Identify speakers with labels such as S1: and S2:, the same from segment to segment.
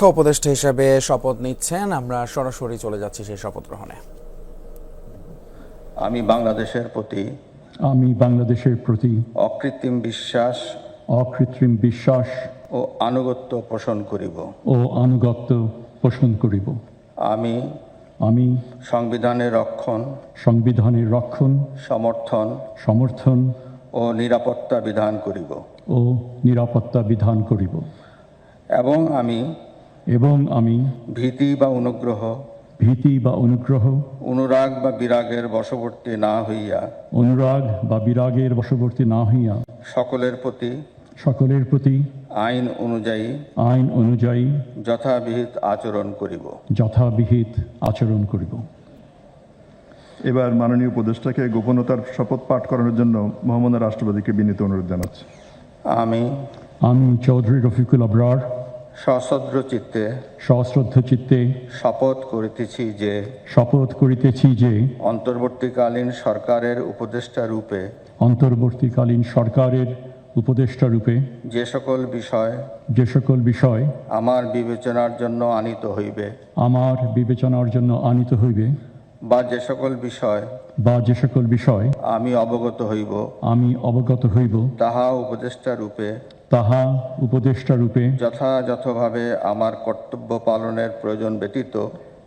S1: শিক্ষা উপদেষ্টা হিসেবে শপথ নিচ্ছেন। আমরা সরাসরি চলে যাচ্ছি সেই শপথ গ্রহণে।
S2: আমি বাংলাদেশের প্রতি
S3: আমি বাংলাদেশের প্রতি
S2: অকৃত্রিম বিশ্বাস
S3: অকৃত্রিম বিশ্বাস
S2: ও আনুগত্য পোষণ করিব।
S3: ও আনুগত্য পোষণ করিব।
S2: আমি
S3: আমি
S2: সংবিধানের রক্ষণ
S3: সংবিধানের রক্ষণ
S2: সমর্থন
S3: সমর্থন
S2: ও নিরাপত্তা বিধান করিব।
S3: ও নিরাপত্তা বিধান করিব।
S2: এবং আমি
S3: এবং আমি
S2: ভীতি বা অনুগ্রহ
S3: ভীতি বা অনুগ্রহ
S2: অনুরাগ বা বিরাগের বশবর্তী না হইয়া
S3: অনুরাগ বা বিরাগের বশবর্তী না হইয়া
S2: সকলের প্রতি
S3: সকলের প্রতি
S2: আইন অনুযায়ী
S3: আইন অনুযায়ী
S2: যথাবিহিত আচরণ করিব।
S3: যথাবিহিত আচরণ করিব।
S4: এবার মাননীয় উপদেষ্টাকে গোপনতার শপথ পাঠ করানোর জন্য মহামান্য রাষ্ট্রপতিকে বিনীত অনুরোধ জানাচ্ছি।
S2: আমি
S3: আমি চৌধুরী রফিকুল আবরার
S2: সশ্রদ্র চিত্তে
S3: সশ্রদ্ধ চিত্তে
S2: শপথ করিতেছি যে
S3: শপথ করিতেছি যে
S2: অন্তর্বর্তীকালীন সরকারের উপদেষ্টা রূপে
S3: অন্তর্বর্তীকালীন সরকারের উপদেষ্টা রূপে
S2: যে সকল বিষয়
S3: যে সকল বিষয়
S2: আমার বিবেচনার জন্য আনিত হইবে
S3: আমার বিবেচনার জন্য আনিত হইবে
S2: বা যে সকল বিষয়
S3: বা যে সকল বিষয়
S2: আমি অবগত হইব
S3: আমি অবগত হইব
S2: তাহা উপদেষ্টা রূপে
S3: তাহা উপদেষ্টা রূপে
S2: যথাযথভাবে আমার কর্তব্য পালনের প্রয়োজন ব্যতীত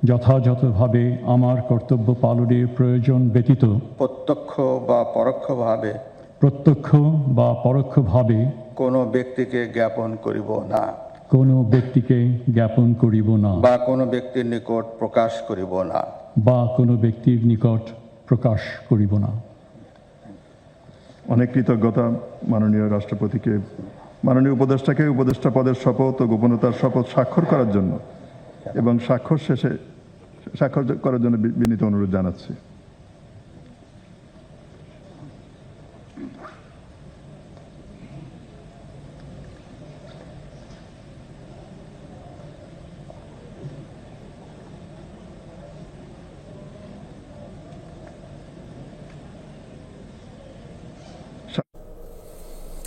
S3: যথাযথভাবে আমার কর্তব্য পালনের প্রয়োজন ব্যতীত
S2: প্রত্যক্ষ বা পরোক্ষভাবে
S3: প্রত্যক্ষ বা পরোক্ষভাবে
S2: কোনো ব্যক্তিকে জ্ঞাপন করিব না
S3: কোনো ব্যক্তিকে জ্ঞাপন করিব না
S2: বা কোনো ব্যক্তির নিকট প্রকাশ করিব না
S3: বা কোনো ব্যক্তির নিকট প্রকাশ করিব না।
S4: অনেক কৃতজ্ঞতা মাননীয় রাষ্ট্রপতিকে। মাননীয় উপদেষ্টাকে উপদেষ্টা পদের শপথ ও গোপনতার শপথ স্বাক্ষর করার জন্য এবং স্বাক্ষর শেষে স্বাক্ষর করার জন্য বিনীত অনুরোধ জানাচ্ছি।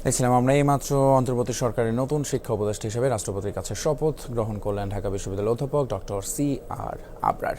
S1: দেখছিলাম, আমরা এইমাত্র অন্তর্বর্তী সরকারের নতুন শিক্ষা উপদেষ্টা হিসেবে রাষ্ট্রপতির কাছে শপথ গ্রহণ করলেন ঢাকা বিশ্ববিদ্যালয়ের অধ্যাপক ডক্টর সি আর আবরার।